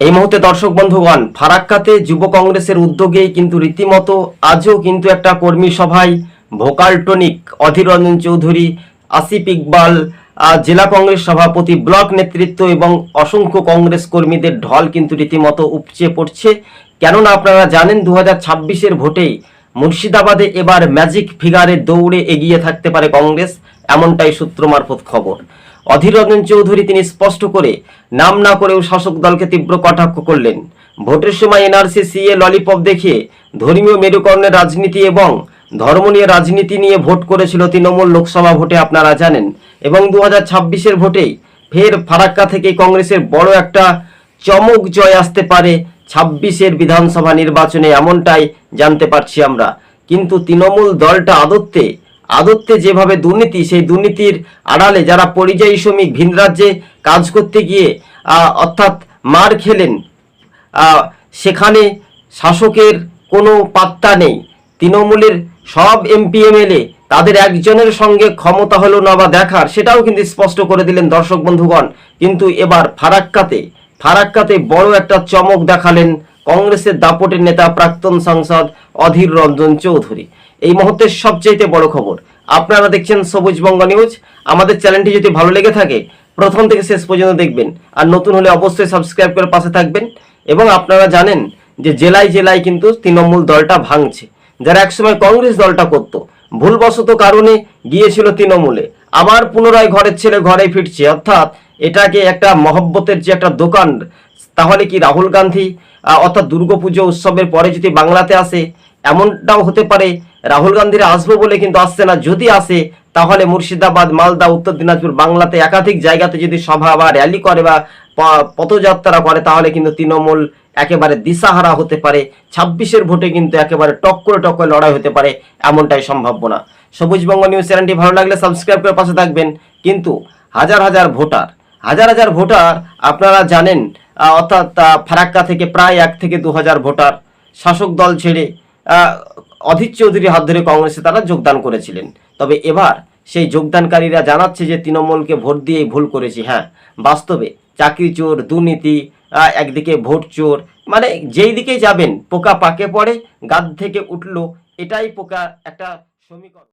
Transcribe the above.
এই মুহূর্তে দর্শক বন্ধুগণ, ফারাক্কাতে যুব কংগ্রেসের উদ্যোগে কিন্তু রীতিমতো আজও কিন্তু একটা কর্মী সভায় ভোকাল টনিক, অধীর রঞ্জন চৌধুরী, আসিফ ইকবাল জেলা কংগ্রেস সভাপতি, ব্লক নেতৃত্ব এবং অসংখ্য কংগ্রেস কর্মীদের ঢল কিন্তু রীতিমতো উপচে পড়ছে। কেননা আপনারা জানেন, দু হাজার ভোটেই মুর্শিদাবাদে এবার ম্যাজিক ফিগারে দৌড়ে এগিয়ে থাকতে পারে কংগ্রেস, এমনটাই সূত্র মারফত খবর। অধীর রঞ্জন চৌধুরী তিনি স্পষ্ট করে নাম না করেও শাসক দলকে তীব্র কটাক্ষ করলেন। ভোটের সময় এনআরসি, সিএ, ললিপপ দেখিয়ে ধর্মীয় মেরুকরণের রাজনীতি এবং ধর্ম নিয়ে রাজনীতি নিয়ে ভোট করেছিল তৃণমূল লোকসভা ভোটে আপনারা জানেন এবং দু হাজার ছাব্বিশের ভোটেই ফের ফারাক্কা থেকে কংগ্রেসের বড় একটা চমক জয় আসতে পারে ছাব্বিশের বিধানসভা নির্বাচনে এমনটাই জানতে পারছি আমরা। কিন্তু তৃণমূল দলটা আদত্তে আদত্তে যেভাবে দুর্নীতি, সেই দুর্নীতির আড়ালে যারা পরিযায়ী শ্রমিক ভিন রাজ্যে কাজ করতে গিয়ে অর্থাৎ মার খেলেন সেখানে শাসকের কোনো পাত্তা নেই। তৃণমূলের সব এমপি, এমএলএ, তাদের একজনের সঙ্গে ক্ষমতা হলো না বা দেখার, সেটাও কিন্তু স্পষ্ট করে দিলেন দর্শক বন্ধুগণ। কিন্তু এবার ফারাক্কাতে ফারাক্কাতে বড় একটা চমক দেখালেন কংগ্রেসের দাপটের নেতা প্রাক্তন সাংসদ অধীর রঞ্জন চৌধুরী। এই মুহূর্তের সবচেয়ে বড় খবর, আপনারা দেখছেন সবুজ বঙ্গ নিউজ। আমাদের চ্যানেলটি যদি ভালো লেগে থাকে, প্রথম থেকে শেষ পর্যন্ত দেখবেন। আর নতুন হলে অবশ্যই সাবস্ক্রাইব করে পাশে থাকবেন। এবং আপনারা জানেন যে জেলায় জেলায় কিন্তু তৃণমূল দলটা ভাঙছে। যারা একসময় কংগ্রেস দলটা করত, ভুলবশত কারণে গিয়েছিল তৃণমূলে। আবার পুনরায় ঘরের ছেলে ঘরে ফিরছে। অর্থাৎ এটাকে একটা মহব্বতের যে একটা দোকান, তাহলে কি রাহুল গান্ধী অর্থাৎ দুর্গাপুজো উৎসবের পরে যদি বাংলাতে আসে, এমনটাও হতে পারে, রাহুল গান্ধীরা আসবে বলে কিন্তু আসছে না। যদি আসে, তাহলে মুর্শিদাবাদ, মালদা, উত্তর দিনাজপুর বাংলাতে একাধিক জায়গাতে যদি সভা বা র্যালি করে বা পথযাত্রা করে, তাহলে কিন্তু তৃণমূল একেবারে দিশাহারা হতে পারে। ছাব্বিশের ভোটে কিন্তু একেবারে টক্করে টক্করে লড়াই হতে পারে, এমনটাই সম্ভাবনা। সবুজবঙ্গ নিউজ চ্যানেলটি ভালো লাগলে সাবস্ক্রাইব করে পাশে থাকবেন। কিন্তু হাজার হাজার ভোটার হাজার হাজার ভোটার আপনারা জানেন অর্থাৎ ফারাক্কা থেকে প্রায় এক থেকে দু হাজার ভোটার শাসক দল ছেড়ে অধীর চৌধুরীর হাত ধরে কংগ্রেসে তারা যোগদান করেছিলেন। তবে এবার সেই যোগদানকারীরা জানাচ্ছে যে তৃণমূলকে ভোট দিয়েই ভুল করেছি। হ্যাঁ বাস্তবে চাকরি চোর, দুর্নীতি একদিকে ভোট চোর মানে যেই দিকে যাবেন, পোকা পাকে পড়ে, গাদ থেকে উঠল, এটাই পোকা একটা সমীকরণ।